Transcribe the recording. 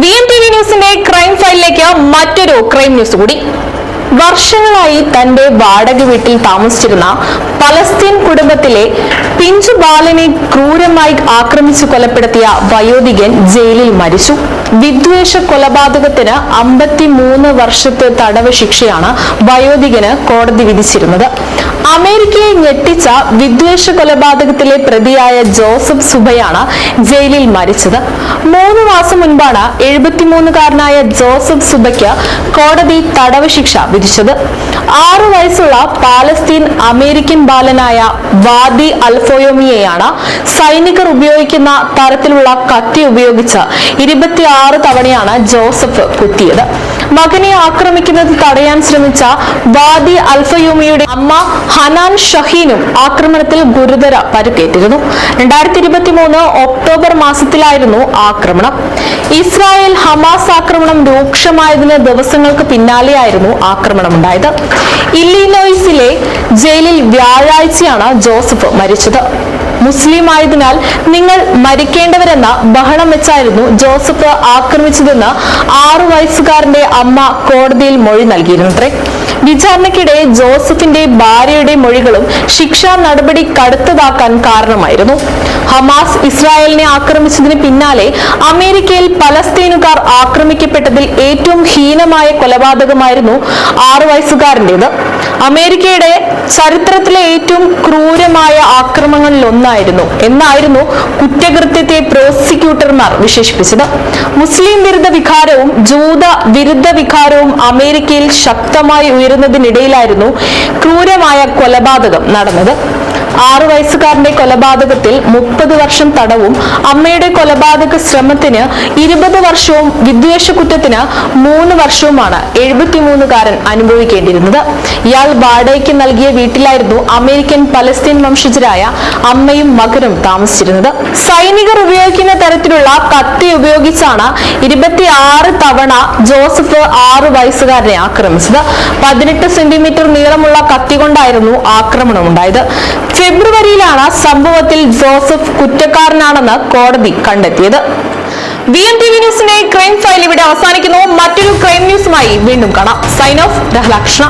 V M T V ന്യൂസിന്റെ crime ഫയലിലേക്ക് മറ്റൊരു ക്രൈം ന്യൂസ് കൂടി. വർഷങ്ങളായി തന്റെ വാടക വീട്ടിൽ താമസിച്ചിരുന്ന പലസ്തീൻ കുടുംബത്തിലെ പിഞ്ചു ബാലനെ ക്രൂരമായി ആക്രമിച്ചു കൊലപ്പെടുത്തിയ വയോധികൻ ജയിലിൽ മരിച്ചു. വിദ്വേഷ കൊലപാതകത്തിന് അമ്പത്തിമൂന്ന് വർഷത്തെ തടവ് ശിക്ഷയാണ് വയോധികന് കോടതി വിധിച്ചിരുന്നത്. അമേരിക്കയെ ഞെട്ടിച്ച വിദ്വേഷ കൊലപാതകത്തിലെ പ്രതിയായ ജോസഫ് സുബയാണ് ജയിലിൽ മരിച്ചത്. മൂന്ന് മാസം മുൻപാണ് എഴുപത്തിമൂന്നുകാരനായ ജോസഫ് സുബയ്ക്ക് കോടതി തടവ് ശിക്ഷ വിധിച്ചത്. ആറു വയസ്സുള്ള പാലസ്തീൻ അമേരിക്കൻ ബാലനായ വാദി അൽഫോയോമിയെയാണ് സൈനികർ ഉപയോഗിക്കുന്ന തരത്തിലുള്ള കത്തി ഉപയോഗിച്ച് ഇരുപത്തിയാറ് തവണയാണ് ജോസഫ് കുത്തിയത്. മകനെ ആക്രമിക്കുന്നത് തടയാൻ ശ്രമിച്ച വാദി അൽഫയൂമിയുടെ അമ്മ ഹനാൻ ഷഹീനും ആക്രമണത്തിൽ ഗുരുതര പരുക്കേറ്റിരുന്നു. രണ്ടായിരത്തി ഇരുപത്തി മൂന്ന് ഒക്ടോബർ മാസത്തിലായിരുന്നു ആക്രമണം. ഇസ്രായേൽ ഹമാസ് ആക്രമണം രൂക്ഷമായതിന് ദിവസങ്ങൾക്ക് പിന്നാലെയായിരുന്നു ആക്രമണം ഉണ്ടായത് ഇല്ലിനോയിസിലെ ജയിലിൽ വ്യാഴാഴ്ചയാണ് ജോസഫ് മരിച്ചത്. മുസ്ലിം ആയതിനാൽ നിങ്ങൾ മരിക്കേണ്ടവരെന്ന ബഹളം വെച്ചായിരുന്നു ജോസഫ് ആക്രമിച്ചതെന്ന് ആറു വയസ്സുകാരന്റെ അമ്മ കോടതിയിൽ മൊഴി നൽകിയിരുന്നത്രേ വിചാരണയ്ക്കിടെ ജോസഫിന്റെ ഭാര്യയുടെ മൊഴികളും ശിക്ഷാ നടപടി കടുത്തതാക്കാൻ കാരണമായിരുന്നു. ഹമാസ് ഇസ്രായേലിനെ ആക്രമിച്ചതിന് പിന്നാലെ അമേരിക്കയിൽ പലസ്തീനുകാർ ആക്രമിക്കപ്പെട്ടതിൽ ഏറ്റവും ഹീനമായ കൊലപാതകമായിരുന്നു ആറു വയസ്സുകാരന്റെത്. അമേരിക്കയുടെ ചരിത്രത്തിലെ ഏറ്റവും ക്രൂരമായ ആക്രമണങ്ങളിൽ ഒന്നായിരുന്നു എന്നായിരുന്നു കുറ്റകൃത്യത്തെ പ്രോസിക്യൂട്ടർമാർ വിശേഷിപ്പിച്ചത്. മുസ്ലിം വിരുദ്ധ വികാരവും ജൂത വിരുദ്ധ വികാരവും അമേരിക്കയിൽ ശക്തമായി ഉയരുന്നതിനിടയിലായിരുന്നു ക്രൂരമായ കൊലപാതകം നടന്നത്. ആറു വയസ്സുകാരന്റെ കൊലപാതകത്തിൽ മുപ്പത് വർഷം തടവും അമ്മയുടെ കൊലപാതക ശ്രമത്തിന് ഇരുപത് വർഷവും വിദ്വേഷ കുറ്റത്തിന് മൂന്ന് വർഷവുമാണ് എഴുപത്തിമൂന്നുകാരൻ അനുഭവിക്കേണ്ടിയിരുന്നത്. ഇയാൾ വാടകയ്ക്ക് നൽകിയ വീട്ടിലായിരുന്നു അമേരിക്കൻ പലസ്തീൻ വംശജരായ അമ്മയും മകനും താമസിച്ചിരുന്നത്. സൈനികർ ഉപയോഗിക്കുന്ന തരത്തിലുള്ള കത്തി ഉപയോഗിച്ചാണ് ഇരുപത്തിയാറ് തവണ ജോസഫ് ആറ് വയസ്സുകാരനെ ആക്രമിച്ചത്. പതിനെട്ട് സെന്റിമീറ്റർ നീളമുള്ള കത്തി കൊണ്ടായിരുന്നു ആക്രമണം ഉണ്ടായത് ഫെബ്രുവരിയിലാണ് സംഭവത്തിൽ ജോസഫ് കുറ്റക്കാരനാണെന്ന് കോടതി കണ്ടെത്തിയത്. വി എം ടി വി ന്യൂസിന്റെ ക്രൈം ഫയൽ ഇവിടെ അവസാനിക്കുന്നു. മറ്റൊരു ക്രൈം ന്യൂസുമായി വീണ്ടും കാണാം. Sign of രഹലാകൃഷ്ണ